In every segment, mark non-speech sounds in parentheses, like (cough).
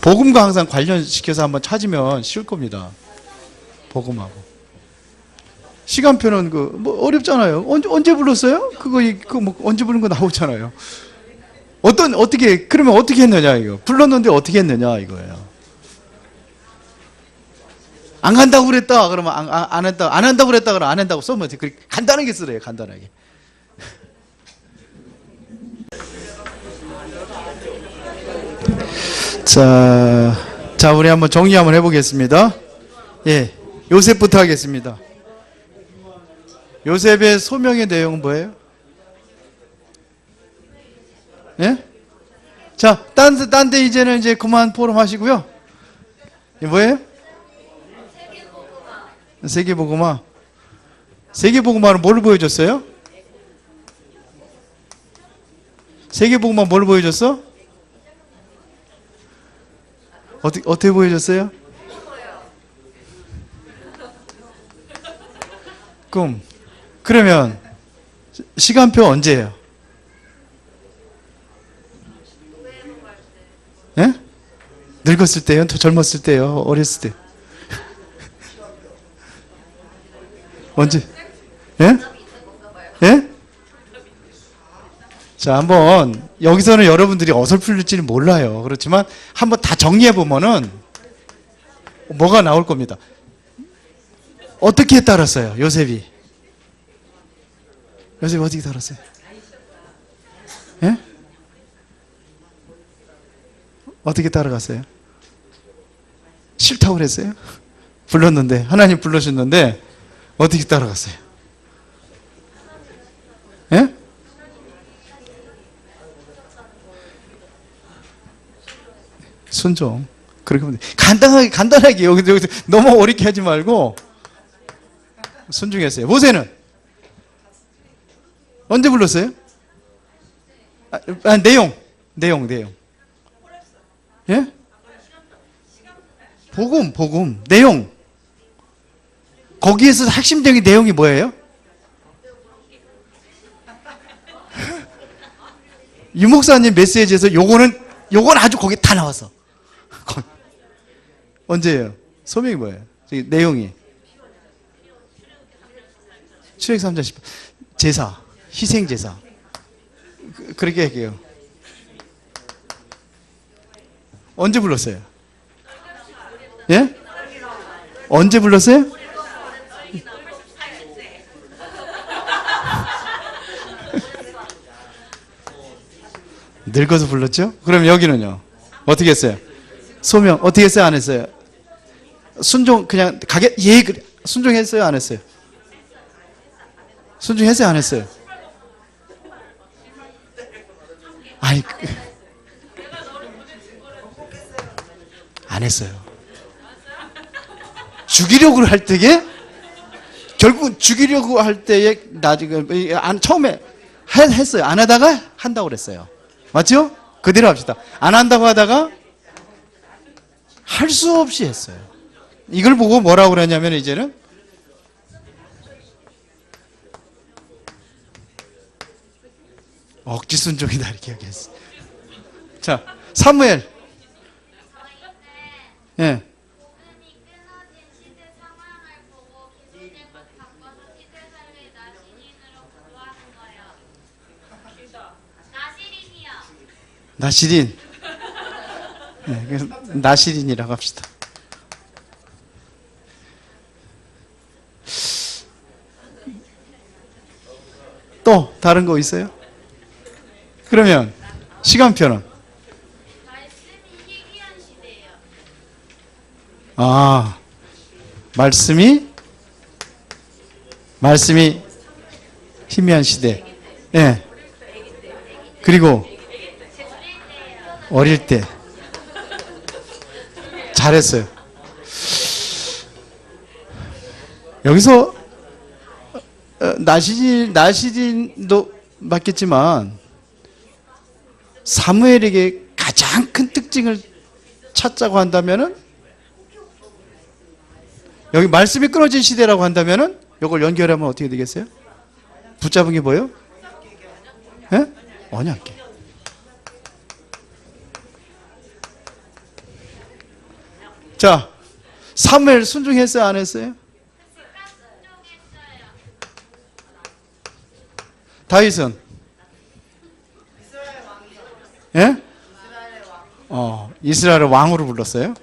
복음과 항상 관련시켜서 한번 찾으면 쉬울 겁니다. 복음하고. 시간표는 그 뭐 어렵잖아요. 언제 언제 불렀어요? 그거 그 뭐 언제 부른 거 나오잖아요. 어떤 어떻게 그러면 어떻게 했느냐 이거 불렀는데 어떻게 했느냐 이거예요. 안 간다고 그랬다 그러면 안, 안, 안 했다 안 한다고 그랬다 그러면 안 한다고 써면 돼. 그 간단하게 쓰래요 간단하게. 자, 자 우리 한번 정리 한번 해보겠습니다. 예, 요셉부터 하겠습니다. 요셉의 소명의 내용은 뭐예요? 예? 자, 딴, 데- 딴데 이제는 이제 그만 포럼 하시고요. 이 뭐예요? 세계보고마. 세계보고마는 뭘 보여줬어요? 세계보고마 뭘 보여줬어? 어떻게, 어떻게 보여줬어요? 꿈. 그러면 시- 시간표 언제예요? 예? 늙었을 때요? 더 젊었을 때요? 어렸을 때? (laughs) 언제? 예? 예? 자, 한번 여기서는 여러분들이 어설플지는 몰라요. 그렇지만 한번 다 정리해 보면은 뭐가 나올 겁니다. 어떻게 따랐어요, 요셉이? 요셉이 어떻게 따랐어요? 예? 어떻게 따라갔어요? 싫다고 그랬어요? 불렀는데 하나님 불러주셨는데 어떻게 따라갔어요? 예? 순종. 그렇게 하면 돼. 간단하게 간단하게 여기 여기 너무 어렵게 하지 말고 순종했어요. 모세는 언제 불렀어요? 아, 아, 내용 내용 내용. 예? 복음 복음 내용. 거기에서 핵심적인 내용이 뭐예요? (laughs) 유 목사님 메시지에서 요거는 요건 아주 거기 다 나왔어. 거기. (laughs) 언제예요? 소명이 뭐예요? 저기 내용이 출애굽 3장 10 제사 희생 제사 그, 그렇게 할게요. 언제 불렀어요? 예? 언제 불렀어요? (laughs) 늙어서 불렀죠? 그럼 여기는요? 어떻게 했어요? 소명 어떻게 했어요? 안 했어요? 순종 그냥 가게 예. 순종했어요? 안 했어요? 순종했어요? 안 했어요? 아이 그- 안 했어요. 죽이려고 할 때에 결국 죽이려고 할 때에 나중에 이- 안 처음에 했- 했어요. 안 하다가 한다고 그랬어요. 맞죠? 그대로 합시다. 안 한다고 하다가 할 수 없이 했어요. 이걸 보고 뭐라고 그러냐면 이제는 억지 순종이다 이렇게 얘기했어. 자, 사무엘. 예. 나시린이요. 나시린. 네, 그래서 나시린이라고 합시다. 또 다른 거 있어요? 그러면 시간표는. 아 말씀이 말씀이 희미한 시대. 예. 그리고 어릴 때 잘했어요. 여기서 어, 나시린 나시린도 맞겠지만 사무엘에게 가장 큰 특징을 찾자고 한다면은 여기 말씀이 끊어진 시대라고 한다면은 이걸 연결하면 어떻게 되겠어요? 붙잡은 게 뭐예요? 예? 언약계. 자, 사무엘 순종했어요, 안 했어요? 다윗은? 예? 어, 이스라엘을 왕으로 불렀어요?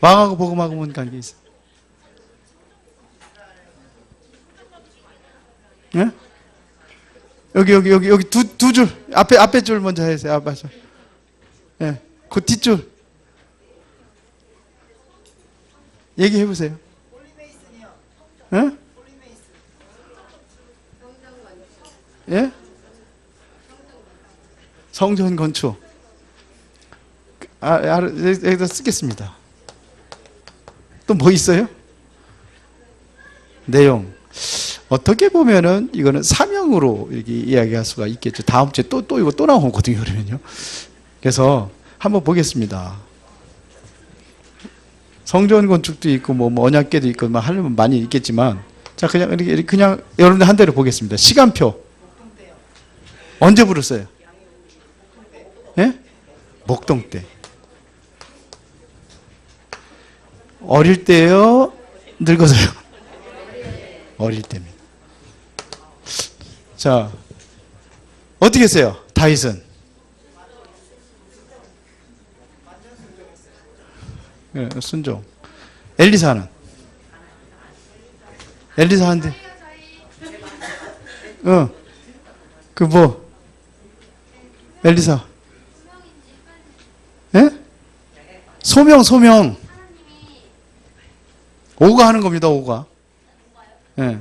왕하고 복음하고 뭔 관계 있어? 예? 여기 여기 여기 여기 두 두 줄 앞에 앞에 줄 먼저 해주세요. 앞에 줄. 예, 그 뒷줄 얘기해 보세요. 예? 예? 성전 건축. 아, 아, 여기다 쓰겠습니다. 또 뭐 있어요? 내용. 어떻게 보면은 이거는 사명으로 이렇게 이야기할 수가 있겠죠. 다음 주에 또, 또 이거 또 나오거든요, 그러면요. 그래서 한번 보겠습니다. 성전 건축도 있고, 뭐, 뭐 언약계도 있고, 뭐 하려면 많이 있겠지만, 자, 그냥, 이렇게, 그냥 여러분들 한 대로 보겠습니다. 시간표. 언제 부르어요 예? 목동 때. 어릴 때요? 늙어서요? 어릴 때입니다. 자, 어떻게 했어요? 다윗은? 예, 순종. 엘리사는? 엘리사한테? 어, 그 뭐? 엘리사. 예? 소명, 소명. 오가 하는 겁니다, 오가. 예.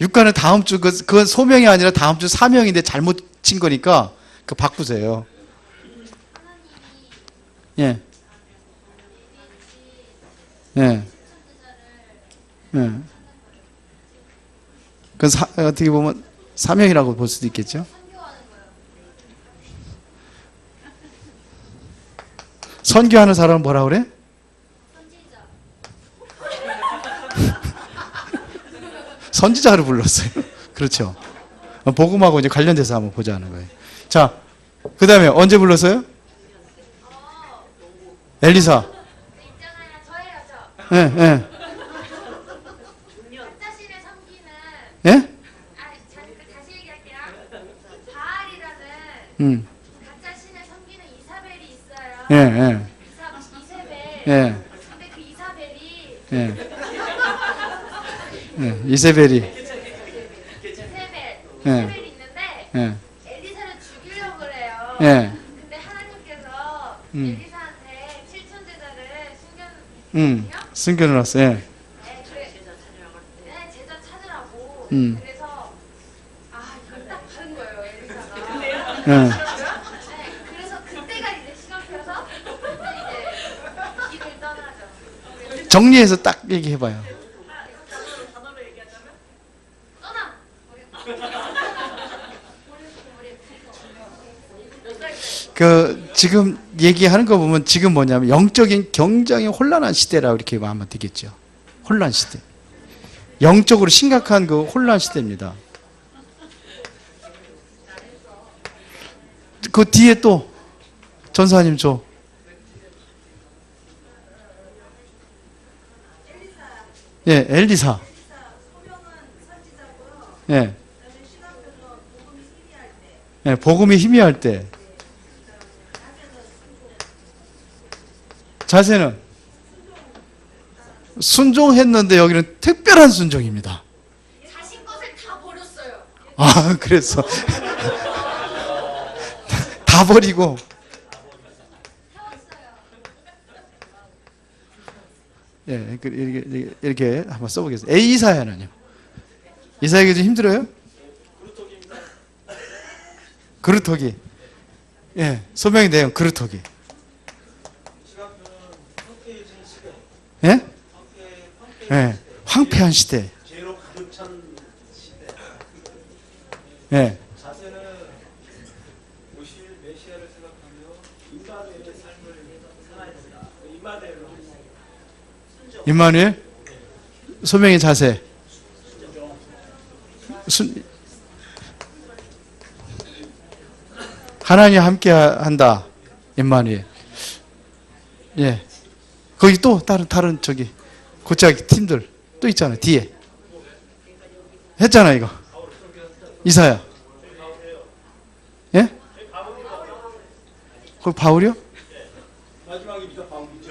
육가는 다음 주, 그, 그건 소명이 아니라 다음 주 사명인데 잘못 친 거니까, 그 바꾸세요. 예. 예. 예. 그건 사, 어떻게 보면 사명이라고 볼 수도 있겠죠? 선교하는 사람은 뭐라 그래? 선지자를 불렀어요. 그렇죠. 복음하고 이제 관련돼서 한번 보자는 거예요. 자, 그 다음에 언제 불렀어요? 엘리사. 예, 예. 자신을 섬기는 예? 아, 자, 그 다시 얘기할게요. 바알이라는 음. 가짜 신을 섬기는 이사벨이 있어요. 예, 예. 이사, 이세벨. 예. 근데 그 이사벨이 예. 예. 이세벨이. 이세벨, 예. 이세벨이 있는데 예. 엘리사를 죽이려고 그래요. 예. 근데 하나님께서 음. 엘리사한테 칠천 제자를 숨겨 음. 숨겨놨어. 예. 음. 그래서 아 이걸 딱 받은 거예요 엘리사가. 예. 네, 그래서 그때가 이제 시간표여서 그때 이제 길을 떠나죠. 정리해서 딱 얘기해봐요. 그 지금 얘기하는 거 보면 지금 뭐냐면 영적인 굉장히 혼란한 시대라고 이렇게 하면 되겠죠. 혼란 시대. 영적으로 심각한 그 혼란 시대입니다. 그 뒤에 또 전사님 줘. 예, 엘리사. 예. 예, 복음이 희미할 때. 자세는 순종했는데 여기는 특별한 순종입니다. 자신 것을 다 버렸어요. 아, 그랬어. (laughs) 다 버리고. 예, 그 이렇게, 이렇게, 한번 써보겠습니다. A 이사야 하나님. 이사에게 좀 힘들어요? 그루터기. 예, 소명의 내용 그루터기. 예? 예, 황폐한 시대. 죄로 가득 찬 시대. 예, 자세는 오실 메시아를 생각하며 인간의 삶을 살아야 된다. 그 인마대로 임마누엘 소명의 자세. 순, 하나님 함께 한다. 임마누엘. 예. 거기 또 다른 다른 저기 고짜기 팀들 또 있잖아요 뒤에. 했잖아 이거. 이사야. 예? 그 바울이요?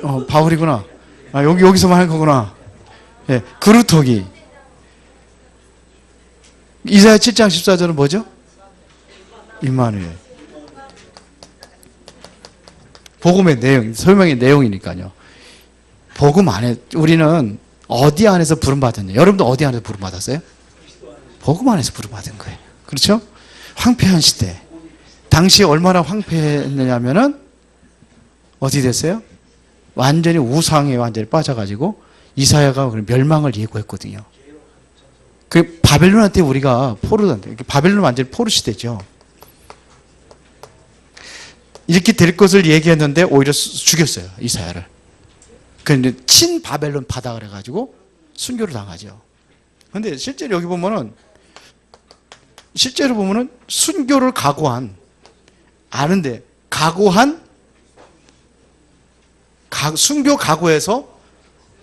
어 바울이구나. 아 여기 여기서만 할 거구나. 예 그루터기. 이사야 7장 14절은 뭐죠? 임마누엘. 복음의 내용 설명의 내용이니까요 복음 안에 우리는 어디 안에서 부름 받았냐? 여러분도 어디 안에서 부름 받았어요? 복음 안에서 부름 받은 거예요. 그렇죠? 황폐한 시대. 당시에 얼마나 황폐했느냐면은 어디 됐어요? 완전히 우상에 완전히 빠져가지고 이사야가 그 멸망을 예고했거든요. 그 바벨론한테 우리가 포르한테 바벨론 완전히 포르 시대죠. 이렇게 될 것을 얘기했는데 오히려 수- 죽였어요 이사야를. 근데 친 바벨론 바다 그래가지고 순교를 당하죠. 근데 실제로 여기 보면은 실제로 보면은 순교를 각오한 아는데 각오한 가- 순교 각오해서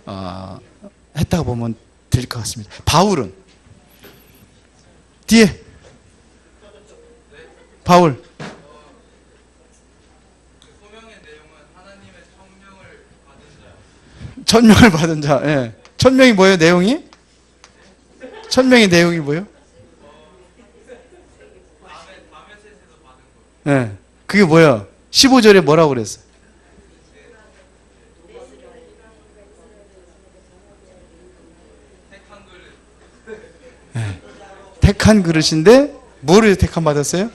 어, 했다고 보면 될 것 같습니다. 바울은 뒤에 바울 천명을 받은 자. 예. 천명이 뭐예요? 내용이? 천명의 내용이 뭐예요? 예. 그게 뭐야? 15절에 뭐라고 그랬어? 예. 택한 그릇인데 뭐를 택한 받았어요?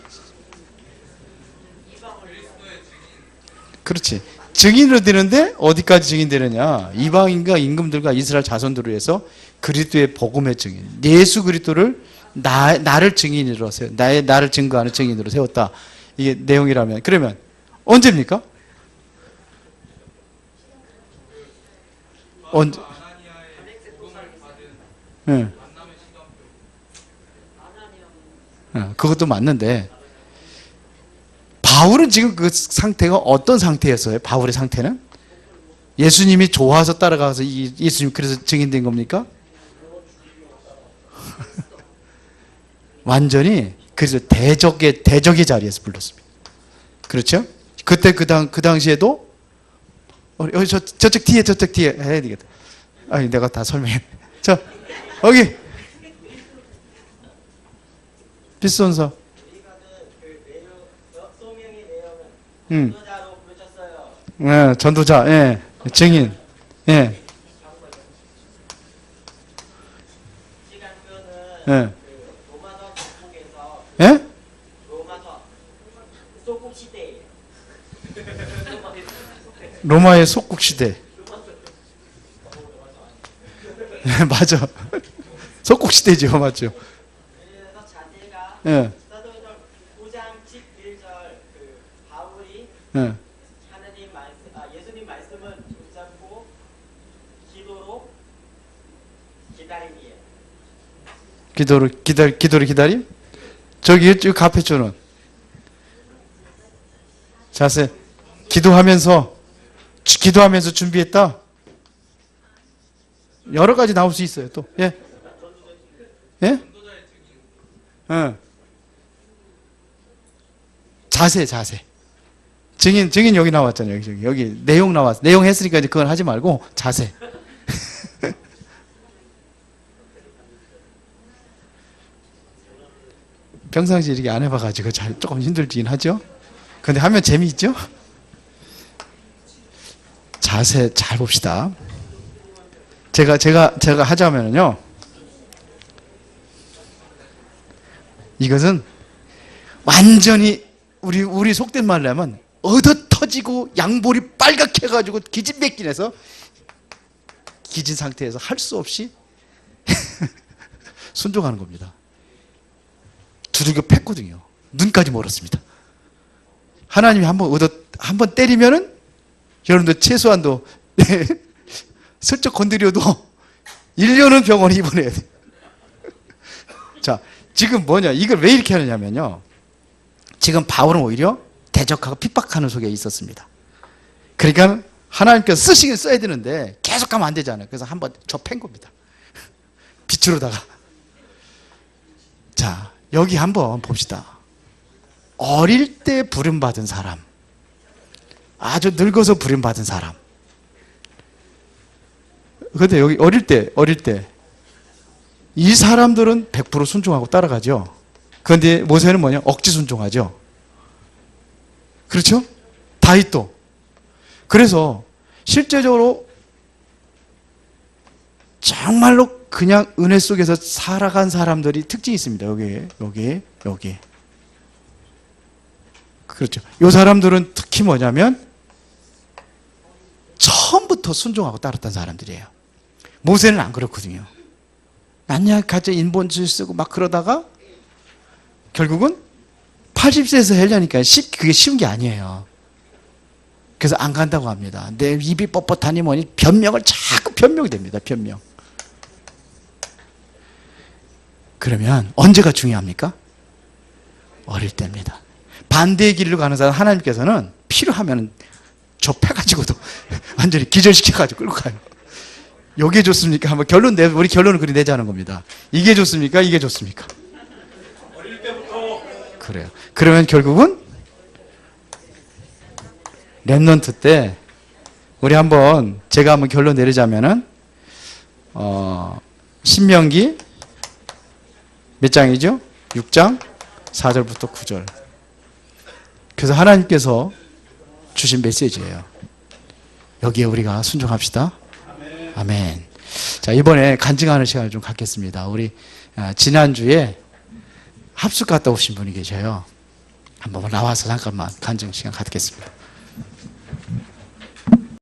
그렇지. 증인으로 되는데 어디까지 증인되느냐? 이방인과 임금들과 이스라엘 자손들을 위해서 그리스도의 복음의 증인, 예수 그리스도를 나 나를 증인으로 세워, 나의 나를 증거하는 증인으로 세웠다. 이게 내용이라면 그러면 언제입니까? 언제? 예. 예, 그것도 맞는데 바울은 지금 그 상태가 어떤 상태였어요? 바울의 상태는? 예수님이 좋아서 따라가서 이- 예수님 그래서 증인된 겁니까? (laughs) 완전히 그래서 대적의 대적의 자리에서 불렀습니다. 그렇죠? 그때 그당 그 당시에도 어, 저 저쪽 뒤에 저쪽 뒤에 해야 되겠다. 아니 내가 다 설명해. 자 여기 비선서. 그 내용, 소명의 내용은 음. 예, 전도자, 예, 증인, 예, 예, 예? 로마의 속국 시대. 예, 맞아. (laughs) 속국 시대죠, 맞죠? 자세가 예, 사도행전 9장 11절 그 바울이 예, 하나님 말씀, 아 예수님 말씀을 붙잡고 기도로 기다림이에요. 기도를 기다리, 기도를 기다림. 저기 쭉 카페초는 자세, 기도하면서 주- 기도하면서 준비했다. 여러 가지 나올 수 있어요. 또 예, 예, 예. 자세, 자세. 증인, 증인 여기 나왔잖아요. 여기, 여기, 여기 내용 나왔어. 내용 했으니까 이제 그건 하지 말고 자세. (laughs) 평상시 이렇게 안 해봐가지고 잘 조금 힘들긴 하죠. 근데 하면 재미있죠? 자세 잘 봅시다. 제가 제가 제가 하자면은요. 이것은 완전히 우리 우리 속된 말로 하면 얻어 터지고 양볼이 빨갛게 해가지고 기진맥진해서 기진 상태에서 할 수 없이 (laughs) 순종하는 겁니다. 두들겨 팼거든요. 눈까지 멀었습니다. 하나님이 한번 얻어 한번 때리면은 여러분들 최소한도 (laughs) 슬쩍 건드려도 1년은 병원에 입원해야 돼. (laughs) 자, 지금 뭐냐? 이걸 왜 이렇게 하느냐면요. 지금 바울은 오히려 대적하고 핍박하는 속에 있었습니다. 그러니까 하나님께서 쓰시긴 써야 되는데 계속 가면 안 되잖아요. 그래서 한번 접한 겁니다. (laughs) 빛으로다가. 자, 여기 한번 봅시다. 어릴 때 부름받은 사람. 아주 늙어서 부름받은 사람. 근데 여기 어릴 때, 어릴 때. 이 사람들은 100% 순종하고 따라가죠. 그런데 모세는 뭐냐? 억지 순종하죠. 그렇죠? 다윗도. 그래서 실제적으로 정말로 그냥 은혜 속에서 살아간 사람들이 특징이 있습니다. 여기, 여기, 여기. 그렇죠. 이 사람들은 특히 뭐냐면 처음부터 순종하고 따랐던 사람들이에요. 모세는 안 그렇거든요. 난야 가짜 인본주의 쓰고 막 그러다가 결국은 80세에서 하려니까 쉽, 그게 쉬운 게 아니에요. 그래서 안 간다고 합니다. 내 입이 뻣뻣하니 뭐니 변명을 자꾸 변명이 됩니다. 변명. 그러면 언제가 중요합니까? 어릴 때입니다. 반대의 길로 가는 사람 하나님께서는 필요하면 접해가지고도 (laughs) 완전히 기절시켜가지고 끌고 가요. 이게 좋습니까? 한번 결론 내, 우리 결론을 그리 내자는 겁니다. 이게 좋습니까? 이게 좋습니까? 그래요. 그러면 결국은 랩런트 때 우리 한번 제가 한번 결론 내리자면은 어 신명기 몇 장이죠? 6장 4절부터 9절. 그래서 하나님께서 주신 메시지예요. 여기에 우리가 순종합시다. 아멘. 자, 이번에 간증하는 시간을 좀 갖겠습니다. 우리 아, 지난주에 합숙 갔다 오신 분이 계셔요. 한번 나와서 잠깐만 간증 시간 갖겠습니다.